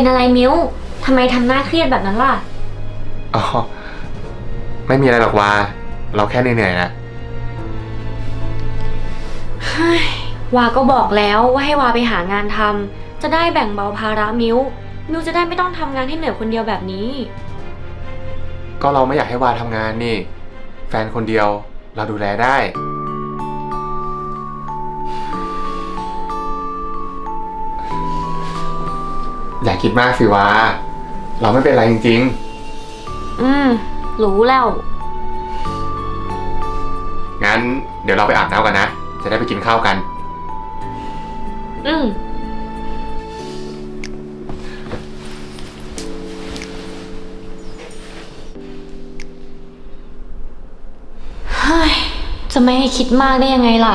เป็นอะไรมิ้วทำไมทำหน้าเครียดแบบนั้นล่ะ อ๋อ ไม่มีอะไรหรอกวาเราแค่เหนื่อยๆนะวาก็บอกแล้วว่าให้วาไปหางานทำจะได้แบ่งเบาภาระมิ้ว มิ้วจะได้ไม่ต้องทำงานให้เหนื่อยคนเดียวแบบนี้ ก็เราไม่อยากให้วาทำงานนี่ แฟนคนเดียวเราดูแลได้ อย่าคิดมากสิวาเราไม่เป็นไรจริง อืม รู้แล้ว ๆ งั้นเดี๋ยวเราไปอาบน้ำกันนะ จะได้ไปกินข้าวกัน อืม เฮ้ย จะไม่ให้คิดมากได้ยังไงล่ะ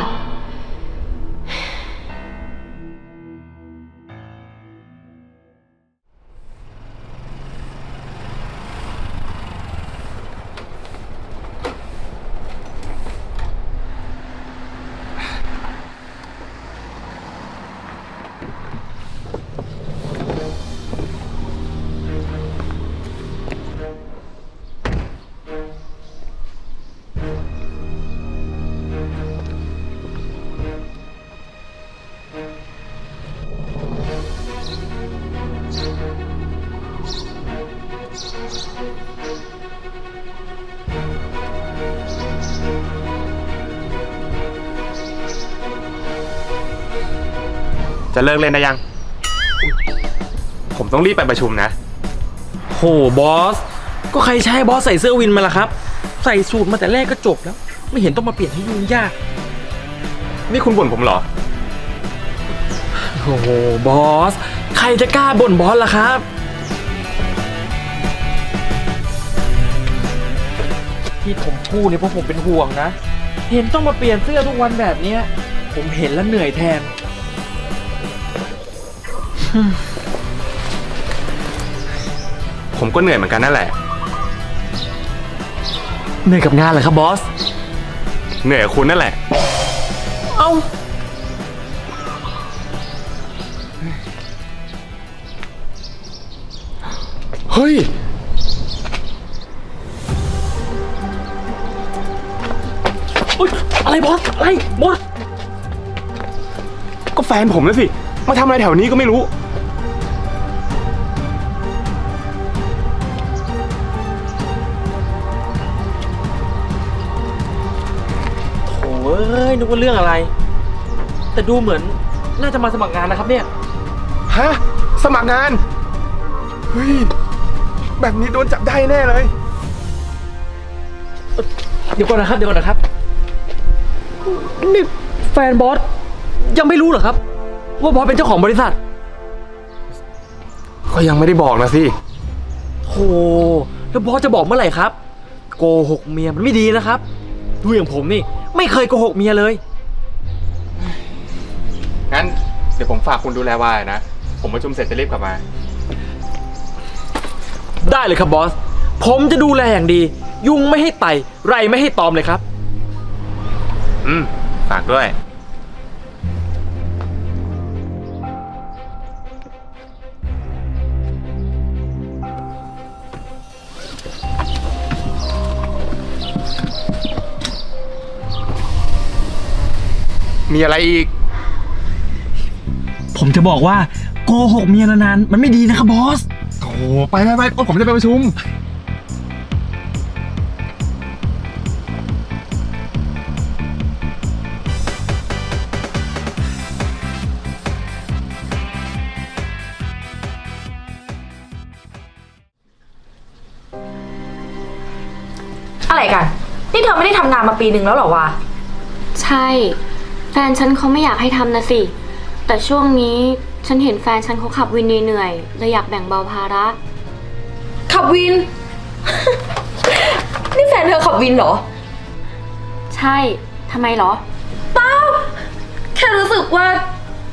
จะเลิกเล่นได้ยัง ผมต้องรีบไปประชุมนะ โหบอส ก็ใครใช้บอสใส่เสื้อวินมาล่ะครับ ใส่สูตรมาแต่แรกก็จบแล้ว ไม่เห็นต้องมาเปลี่ยนให้ยุ่งยาก นี่คุณบ่นผมเหรอ โอ้โหบอส ใครจะกล้าบ่นบอสล่ะครับ ที่ผมพูดเนี่ยเพราะผมเป็นห่วงนะ เห็นต้องมาเปลี่ยนเสื้อทุกวันแบบเนี้ยผมเห็นแล้วเหนื่อยแทน ผมก็เหนื่อยเหมือนกันนั่นแหละ เหนื่อยกับงานเหรอครับบอส เหนื่อยกับคุณนั่นแหละ เอ้า เฮ้ย อุ๊ยอะไรบอส อะไรบอส ก็แฟนผมนะสิ มาทำอะไรแถวนี้ก็ไม่รู้ นึกว่าเรื่องอะไร แต่ดูเหมือนน่าจะมาสมัครงานนะครับเนี่ย ฮะ สมัครงาน เฮ้ย แบบนี้โดนจับได้แน่เลย เดี๋ยวก่อนนะครับ เดี๋ยวก่อนนะครับ นี่แฟนบอสยังไม่รู้เหรอครับ ว่าบอสเป็นเจ้าของบริษัท ก็ยังไม่ได้บอกนะสิโหแล้วบอสจะบอกเมื่อไหร่ครับ โกหกเมียมันไม่ดีนะครับ ดูอย่างผมนี่ ไม่เคยโกหกเมียเลย งั้นเดี๋ยวผมฝากคุณดูแลวายนะ ผมประชุมเสร็จจะรีบกลับมา ได้เลยครับบอส ผมจะดูแลอย่างดี ยุงไม่ให้ไต่ ไรไม่ให้ตอมเลยครับ อืม ฝากด้วย มีอะไรอีก ผมจะบอกว่าโกหกเมียนานๆมันไม่ดีนะครับบอส โอ้ไปไปไปก็ผมจะไปประชุม อะไรกัน นี่เธอไม่ได้ทำงานมาปีหนึ่งแล้วเหรอวะ ใช่ แฟนฉันเขาไม่อยากให้ทำนะสิ แต่ช่วงนี้ฉันเห็นแฟนฉันเขาขับวินเหนื่อยๆเลยอยากแบ่งเบาภาระ ขับวิน นี่แฟนเธอขับวินเหรอ ใช่ทำไมเหรอแค่รู้สึกว่า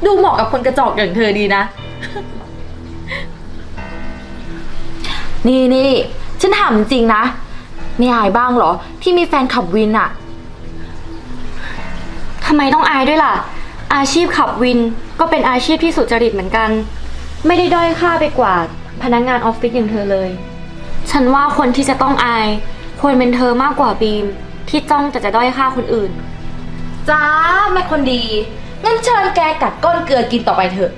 ดูเหมาะกับคนกระจอกอย่างเธอดีนะ นี่นี่ฉันถามจริงๆนะ ไม่อายบ้างเหรอ ที่มีแฟนขับวินอะทำไมต้องอายด้วยล่ะ อาชีพขับวินก็เป็นอาชีพที่สุจริตเหมือนกัน ไม่ได้ด้อยค่าไปกว่า พนักงานออฟฟิศอย่างเธอเลย ฉันว่าคนที่จะต้องอาย ควรเป็นเธอมากกว่าบีม ที่จ้องแต่จะด้อยค่าคนอื่น จ้าแม่คนดี งั้นเชิญแกกัดก้นเกลือกินต่อไปเถอะ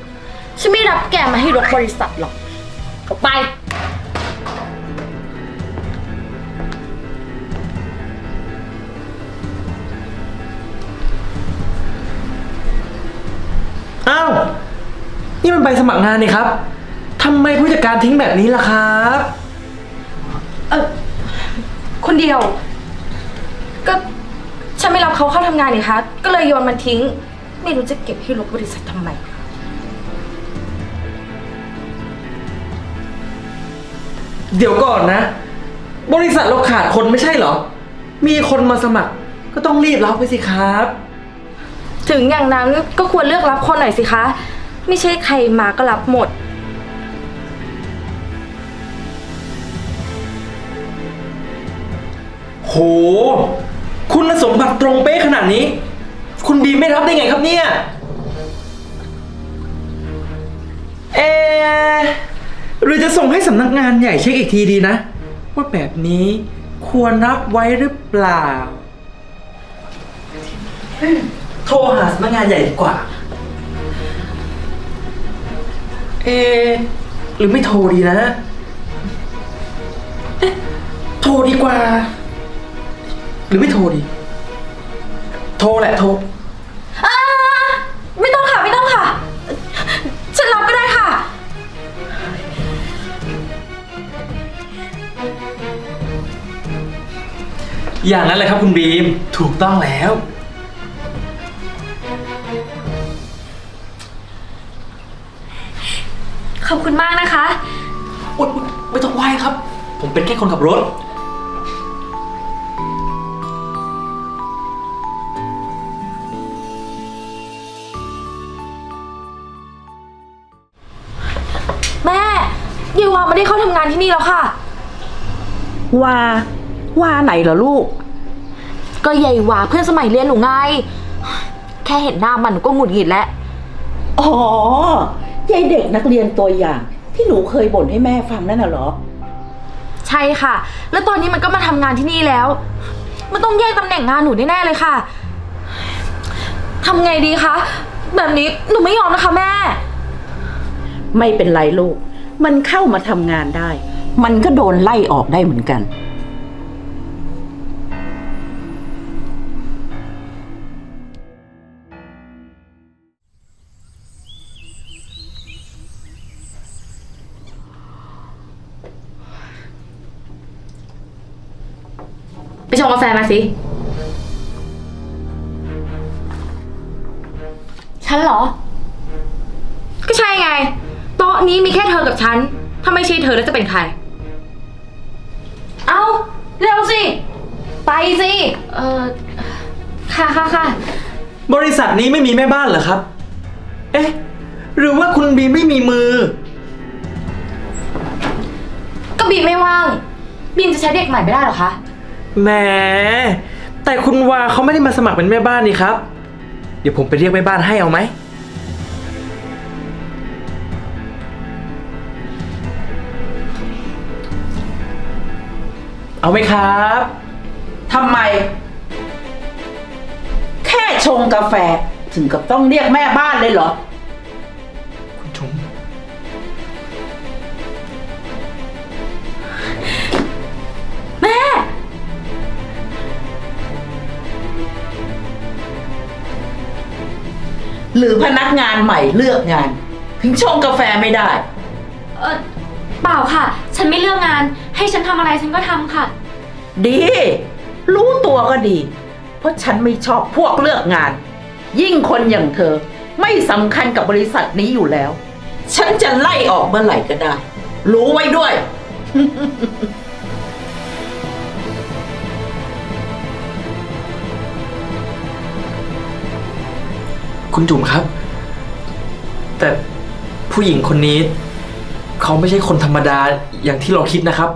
ฉันไม่รับแกมาให้รกบริษัทหรอกออกไป อ้าว นี่มันใบสมัครงานนี่ครับทำไมผู้จัดการทิ้งแบบนี้ล่ะครับ เออคนเดียว ก็ฉันไม่รับเขาเข้าทำงานนี่คะก็เลยโยนมันทิ้ง ไม่รู้จะเก็บให้รกบริษัททำไม เดี๋ยวก่อนนะ บริษัทเราขาดคนไม่ใช่เหรอ มีคนมาสมัคร ก็ต้องรีบรับไปสิครับ ถึงอย่างนั้นก็ควรเลือกรับคนหน่อยสิคะ ไม่ใช่ใครมาก็รับหมด โห คุณสมบัติตรงเป๊ะขนาดนี้ คุณบีมไม่รับได้ไงครับเนี่ย เอะหรือจะส่งให้สำนักงานใหญ่เช็คอีกทีดีนะ ว่าแบบนี้ควรรับไว้หรือเปล่า โทรหาสำนักงานใหญ่ดีกว่า เอะหรือไม่โทรดีนะ เอ๊ะ โทรดีกว่า หรือไม่โทรดี โทรแหละโทร อ่าไม่ต้องค่ะ ไม่ต้องค่ะ ฉันรับก็ได้ค่ะ อย่างนั้นเลยครับคุณบีม ถูกต้องแล้ว ขอบคุณมากนะคะ อุ๊ยอุ๊ยไม่ต้องไหว้ครับ ผมเป็นแค่คนขับรถ แม่เยวาไม่ได้เข้าทำงานที่นี่แล้วค่ะว่าว่าไหนเหรอลูก ก็ยายวาเพื่อนสมัยเรียนหนูไง แค่เห็นหน้ามันหนูก็หงุดหงิดแล้ว อ๋อ ยายเด็กนักเรียนตัวอย่าง ที่หนูเคยบ่นให้แม่ฟังนั่นน่ะเหรอ ใช่ค่ะ แล้วตอนนี้มันก็มาทำงานที่นี่แล้ว มันต้องแย่งตำแหน่งงานหนูแน่ๆเลยค่ะทำไงดีคะ แบบนี้หนูไม่ยอมนะคะแม่ ไม่เป็นไรลูก มันเข้ามาทำงานได้ มันก็โดนไล่ออกได้เหมือนกัน งกาแฟมาสิ ฉันเหรอ ก็ใช่ไง โต๊ะนี้มีแค่เธอกับฉัน ถ้าไม่ใช่เธอแล้วจะเป็นใคร เอาเร็วสิ ไปสิ เออค่ะค่ะค่ะ บริษัทนี้ไม่มีแม่บ้านเหรอครับ เอ๊ะ หรือว่าคุณบีมไม่มีมือ ก็บีมไม่ว่าง บีมจะใช้เด็กใหม่ไม่ได้หรอคะ แหมแต่คุณวาเขาไม่ได้มาสมัครเป็นแม่บ้านนี่ครับ เดี๋ยวผมไปเรียกแม่บ้านให้เอาไหม เอาไหมครับ ทำไม แค่ชงกาแฟถึงกับต้องเรียกแม่บ้านเลยเหรอ คุณจุ๋มแม่ หรือพนักงานใหม่เลือกงาน ถึงชงกาแฟไม่ได้ เออเปล่าค่ะ ฉันไม่เลือกงาน ให้ฉันทำอะไรฉันก็ทำค่ะ ดี รู้ตัวก็ดี เพราะฉันไม่ชอบพวกเลือกงาน ยิ่งคนอย่างเธอ ไม่สำคัญกับบริษัทนี้อยู่แล้ว ฉันจะไล่ออกเมื่อไหร่ก็ได้ รู้ไว้ด้วย คุณจุ๋มครับ แต่ผู้หญิงคนนี้ เขาไม่ใช่คนธรรมดาอย่างที่เราคิดนะครับ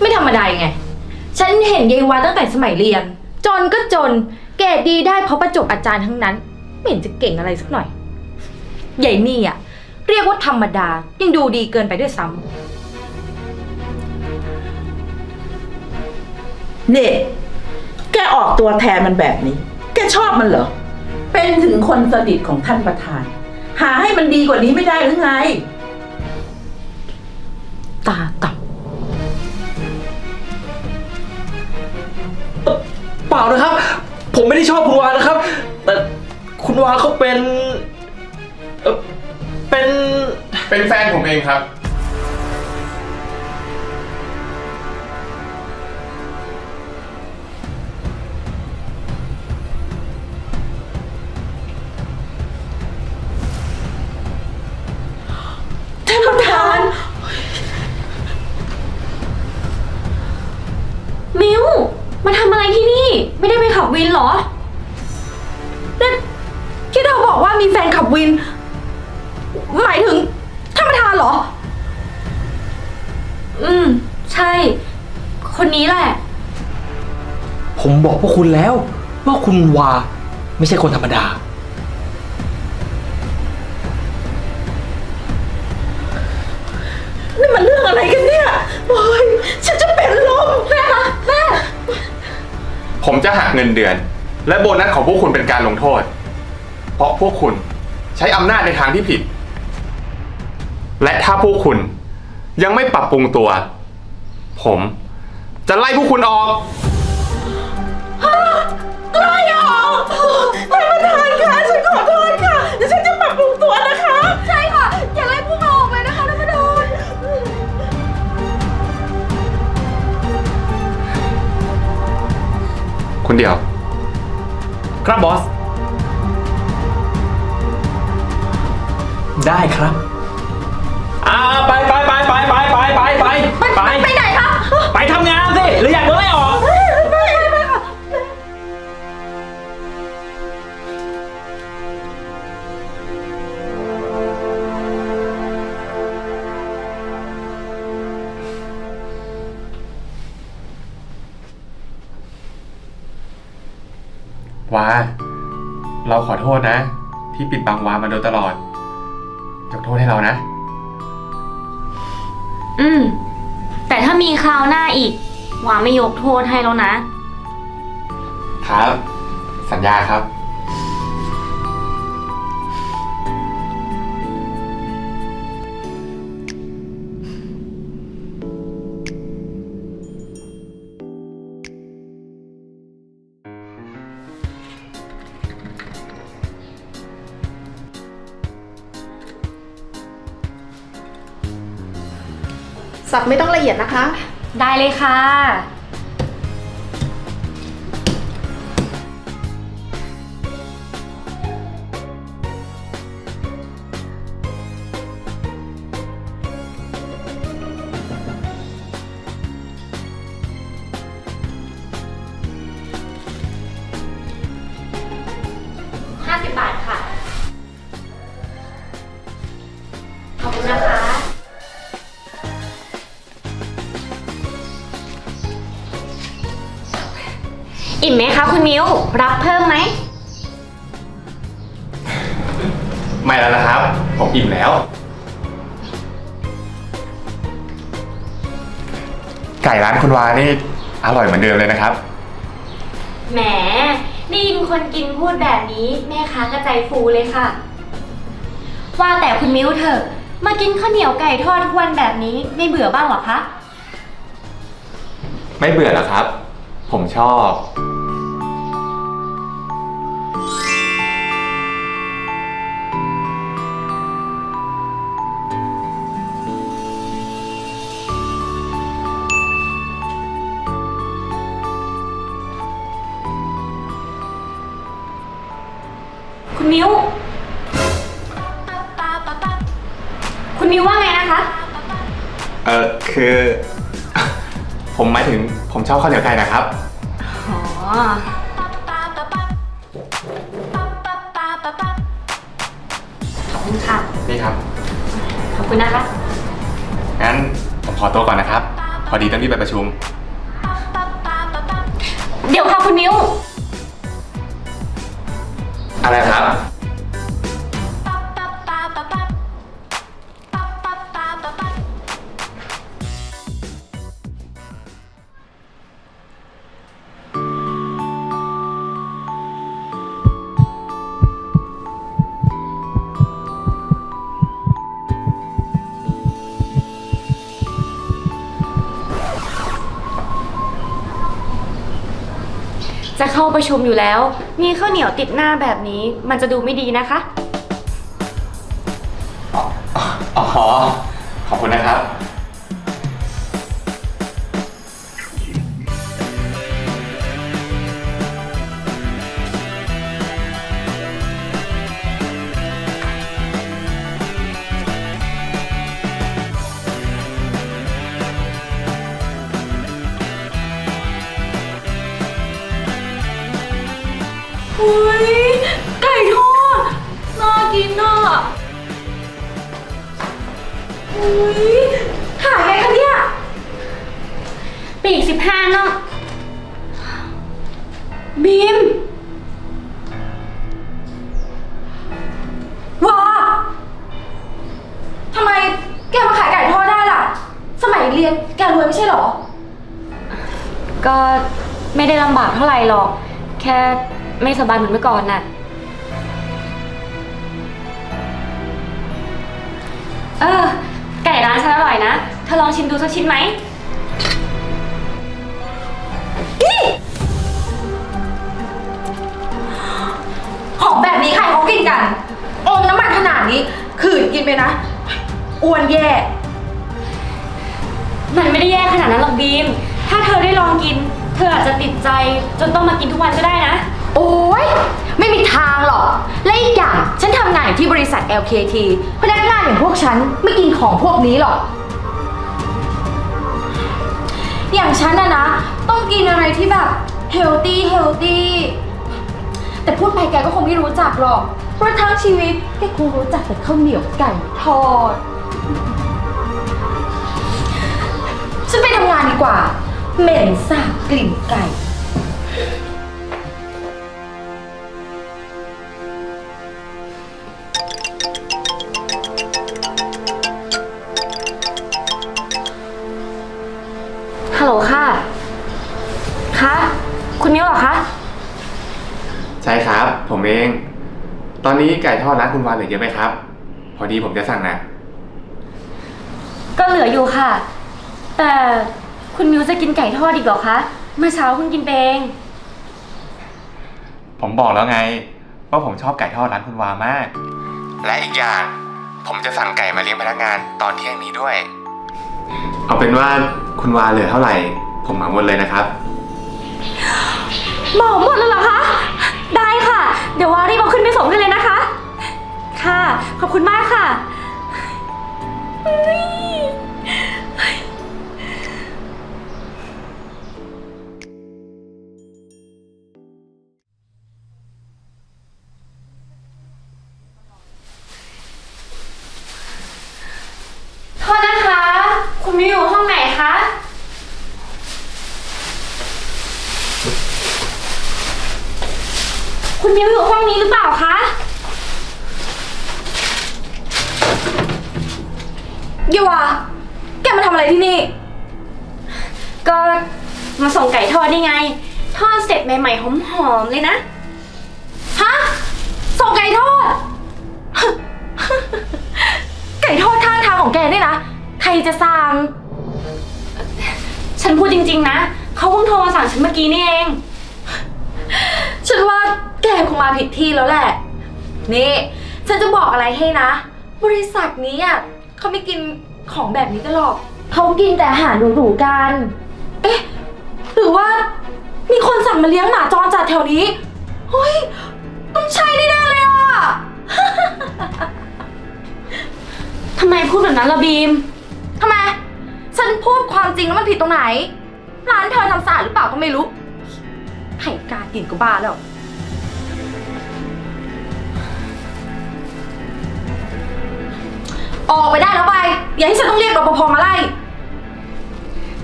ไม่ธรรมดายังไง ฉันเห็นยายวาตั้งแต่สมัยเรียน จนก็จน เกรดดีได้เพราะประจบอาจารย์ทั้งนั้น ไม่เห็นจะเก่งอะไรสักหน่อย ใหญ่นี่อะเรียกว่าธรรมดา ยังดูดีเกินไปด้วยซ้เนี่ยแกออกตัวแทนมันแบบนี้ แกชอบมันเหรอ เป็นถึงคนสนิทของท่านประธาน หาให้มันดีกว่านี้ไม่ได้หรือไงำตาต่เปล่านะครับ ผมไม่ได้ชอบคุณวานะครับ แต่คุณวาเขาเป็นเอ่อเป็น เป็นแฟนผมเองครับ คุณแล้ว ว่าคุณวาไม่ใช่คนธรรมดา นี่มันเรื่องอะไรกันเนี่ยโอ้ยฉันจะเป็นลมแม่คะแม่ผมจะหักเงินเดือน และโบนัสของพวกคุณเป็นการลงโทษ เพราะพวกคุณใช้อำนาจในทางที่ผิด และถ้าพวกคุณยังไม่ปรับปรุงตัว ผมจะไล่พวกคุณออก ท่านประธานคะฉันขอโทษค่ะเดี๋ยวฉันจะปรับปรุงตัวนะคะ ใช่ค่ะ อย่าไล่พวกเราออกเลยนะคะท่านประธานคุณเดียว ครับบอส ได้ครับ อ่าไปไปไปไปไปไปไปไปไปไปไหนคะ ไปทำงานสิ หรืออยากโดน เราขอโทษนะ ที่ปิดบังวามาโดยตลอดยกโทษให้เรานะ อืม แต่ถ้ามีคราวหน้าอีกหวาไม่ยกโทษให้แล้วนะ ครับ สัญญาครับ สับไม่ต้องละเอียดนะคะ ได้เลยค่ะห้าสิบบาท ไหมคะคุณมิวรับเพิ่มไหม ไม่แล้วนะครับ ผมอิ่มแล้ว ไก่ร้านคุณวานี่อร่อยเหมือนเดิมเลยนะครับ แหมได้ยินคนกินพูดแบบนี้แม่ค้าก็ใจฟูเลยค่ะ ว่าแต่คุณมิวเถอะ มากินข้าวเหนียวไก่ทอดทุกวันแบบนี้ไม่เบื่อบ้างเหรอคะ ไม่เบื่อหรอครับ ผมชอบ ชอบข้าวเหนียวไก่นะครับ อ๋อ ขอบคุณค่ะ นี่ครับ ขอบคุณนะคะ งั้นผมขอตัวก่อนนะครับ พอดีต้องรีบไปประชุม เดี๋ยวค่ะคุณมิว อะไรนะครับ ประชุมอยู่แล้ว มีข้าวเหนียวติดหน้าแบบนี้ มันจะดูไม่ดีนะคะ เรียน แกรวยไม่ใช่เหรอ ก็ไม่ได้ลำบากเท่าไหร่หรอก แค่ไม่สบายเหมือนเมื่อก่อนน่ะ เออ ไก่ร้านฉันอร่อยนะ เธอลองชิมดูสักชิ้นไหม ของแบบนี้ใครเขากินกัน อมน้ำมันขนาดนี้ ขืนกินไปนะ อ้วนแย่ มันไม่ได้แย่ขนาดนั้นหรอกบีม ถ้าเธอได้ลองกิน เธออาจจะติดใจจนต้องมากินทุกวันก็ได้นะ โอ้ยไม่มีทางหรอก และอีกอย่าง ฉันทำงานอยู่ที่บริษัท LKT พนักงานอย่างพวกฉันไม่กินของพวกนี้หรอก อย่างฉันนะนะ ต้องกินอะไรที่แบบเฮลตี้เฮลตี้แต่พูดไปแกก็คงไม่รู้จักหรอก เพราะทั้งชีวิตแกคงรู้จักแต่ข้าวเหนียวไก่ทอด ฉันไปทำงานดีกว่า เหม็นสาบกลิ่นไก่ ฮัลโหลค่ะ คะ คุณมิ้วเหรอคะ ใช่ครับ ผมเอง ตอนนี้ไก่ทอดร้านคุณวานเหลือเยอะไหมครับ พอดีผมจะสั่งนะ ก็เหลืออยู่ค่ะ แต่คุณมิวจะกินไก่ทอดอีกเหรอคะ เมื่อเช้าคุณกินไปเอง ผมบอกแล้วไง ว่าผมชอบไก่ทอดร้านคุณวามาก และอีกอย่าง ผมจะสั่งไก่มาเลี้ยงพนักงานตอนเที่ยงนี้ด้วย เอาเป็นว่าคุณวาเหลือเท่าไหร่ ผมเหมาหมดเลยนะครับเหมาหมดแล้วเหรอคะ ได้ค่ะ เดี๋ยววารีบเอาขึ้นไปส่งให้เลยนะคะ ค่ะ ขอบคุณมากค่ะเฮ้ย คุณมิวอยู่ห้องนี้หรือเปล่าคะ เยาวาแกมาทำอะไรที่นี่ ก็มาส่งไก่ทอดนี่ไง ทอดเสร็จใหม่ๆหอมๆเลยนะ ฮะ ส่งไก่ทอด ไก่ทอดข้างทางของแกเนี่ยนะ ใครจะสั่ง ฉันพูดจริงๆนะ เขาเพิ่งโทรมาสั่งฉันเมื่อกี้นี่เอง ฉันว่า แกคงมาผิดที่แล้วแหละ นี่ ฉันจะบอกอะไรให้นะ บริษัทนี้อะเขาไม่กินของแบบนี้กันหรอก เขากินแต่อาหารหรูๆกัน เอ๊ะ หรือว่า มีคนสั่งมาเลี้ยงหมาจรจัดแถวนี้เฮ้ยต้องใช่แน่ๆเลยอะ ทำไมพูดแบบนั้นล่ะบีม ทำไม ฉันพูดความจริงแล้วมันผิดตรงไหน ร้านเธอทำสะอาดหรือเปล่าก็ไม่รู้ไข่กล้ากินก็บ้าแล้ว ออกไปได้แล้วไป อย่าให้ฉันต้องเรียกรปภมาไล่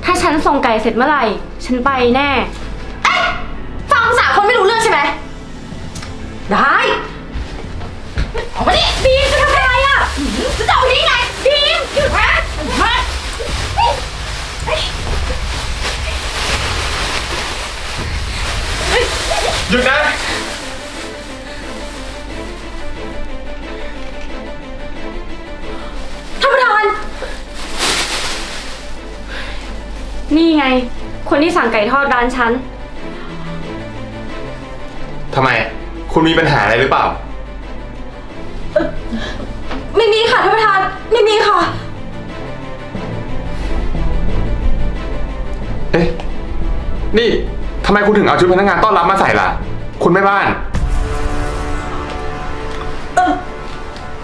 ถ้าฉันส่งไก่เสร็จเมื่อไหร่ ฉันไปแน่ฟังภาษาคนไม่รู้เรื่องใช่ไหม ได้ ออกมาดิบีมจะทำอะไรอะหือจะเอานี้ไงบีมหยุดนะมาหยุดนะ นี่ไง คนที่สั่งไก่ทอดร้านฉัน ทำไม คุณมีปัญหาอะไรหรือเปล่า ไม่มีค่ะท่านประธาน ไม่มีค่ะ เอ๊ะ นี่ทำไมคุณถึงเอาชุดพนักงานต้อนรับมาใส่ล่ะ คุณแม่บ้าน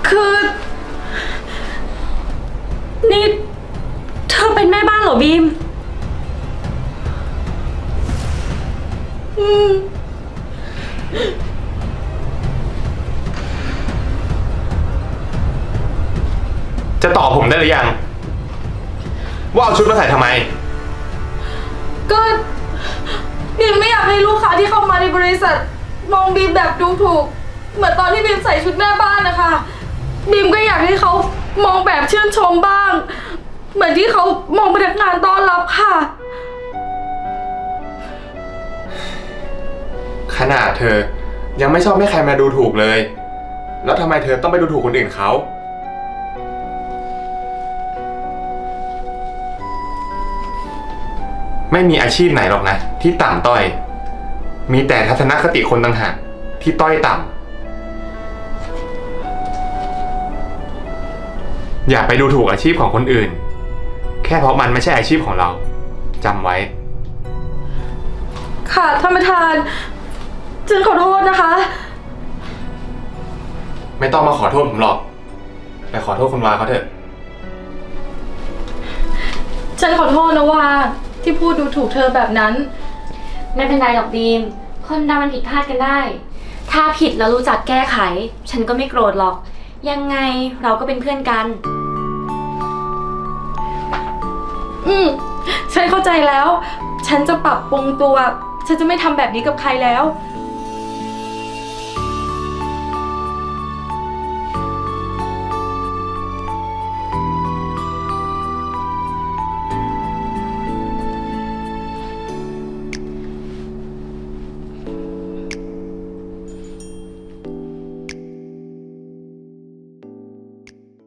คือ นี่ เธอเป็นแม่บ้านเหรอบีม จะตอบผมได้หรือยัง ว่าเอาชุดมาใส่ทำไม ก็บีมไม่อยากให้ลูกค้าที่เข้ามาในบริษัท มองบีมแบบดูถูก เหมือนตอนที่บีมใส่ชุดแม่บ้านนะคะบีมก็อยากให้เขามองแบบชื่นชมบ้าง เหมือนที่เขามองพนักงานต้อนรับค่ะ ขนาดเธอยังไม่ชอบให้ใครมาดูถูกเลย แล้วทำไมเธอต้องไปดูถูกคนอื่นเขา ไม่มีอาชีพไหนหรอกนะ ที่ต่ำต้อย มีแต่ทัศนคติคนต่างหากที่ต้อยต่ำอย่าไปดูถูกอาชีพของคนอื่น แค่เพราะมันไม่ใช่อาชีพของเราจำไว้ ค่ะท่านประธาน ฉันขอโทษนะคะ ไม่ต้องมาขอโทษผมหรอก ไปขอโทษคุณวาเขาเถอะ ฉันขอโทษนะว่า ที่พูดดูถูกเธอแบบนั้น ไม่เป็นไรหรอกบีม คนเรามันผิดพลาดกันได้ ถ้าผิดแล้วรู้จักแก้ไข ฉันก็ไม่โกรธหรอก ยังไงเราก็เป็นเพื่อนกัน อืม ฉันเข้าใจแล้ว ฉันจะปรับปรุงตัว ฉันจะไม่ทำแบบนี้กับใครแล้วฉ